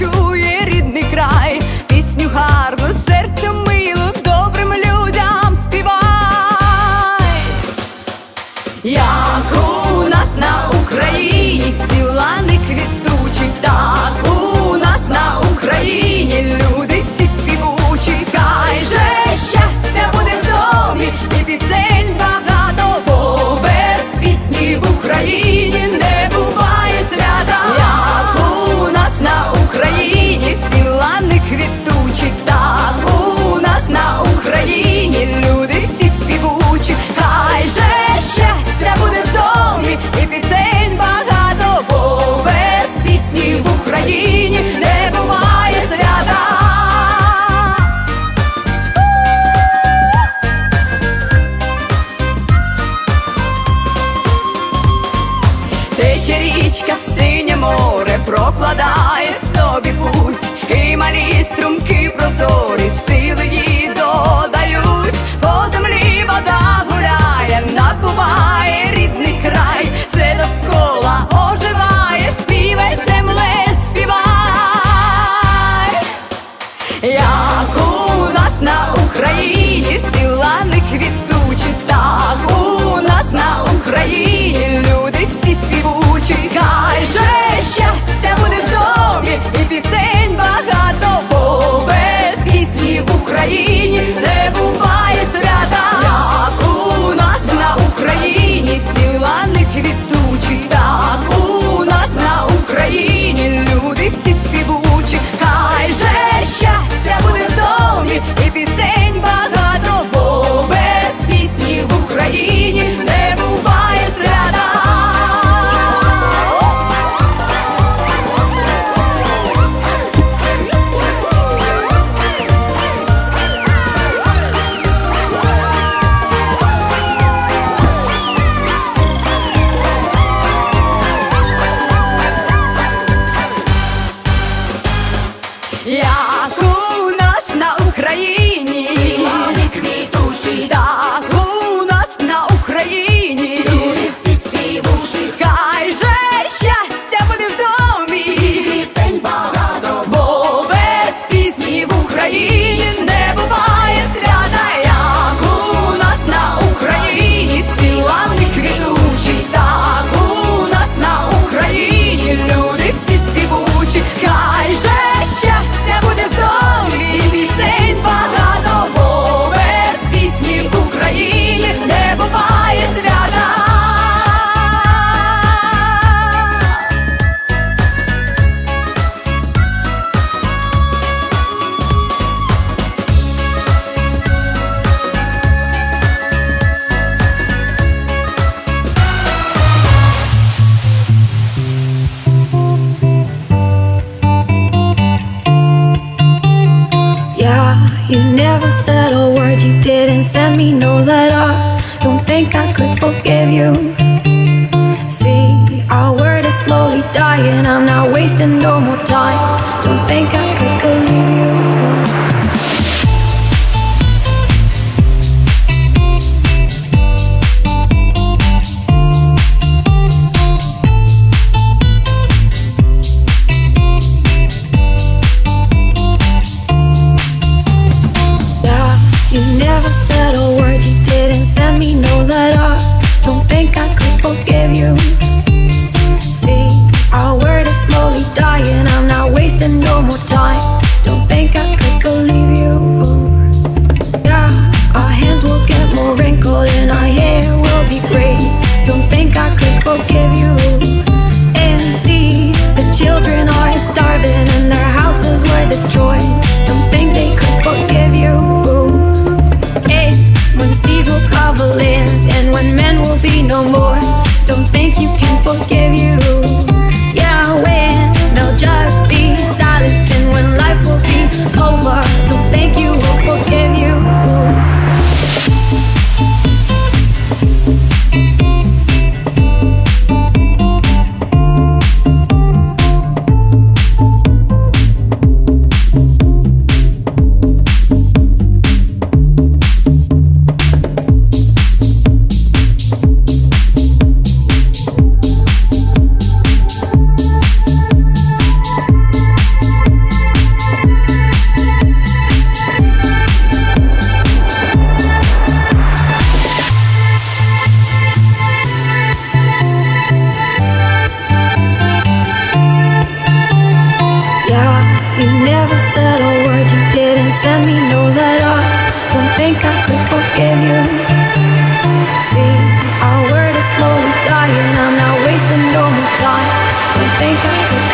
чує рідний край, пісню гарну. річка в синє море прокладає собі путь, і малі струмки прозорі, сили їй додають, по землі вода гуляє, напуває. You never said a word, you didn't send me no letter. Don't think I could forgive you. See, our word is slowly dying. I'm not wasting no more time. Don't think I could believe you. One more time. Don't think I could believe you. Yeah, our hands will get more wrinkled and our hair will be gray. Don't think I could. said a word, you didn't send me no letter. Don't think I could forgive you. See, our word is slowly dying, I'm not wasting no more time. Don't think I could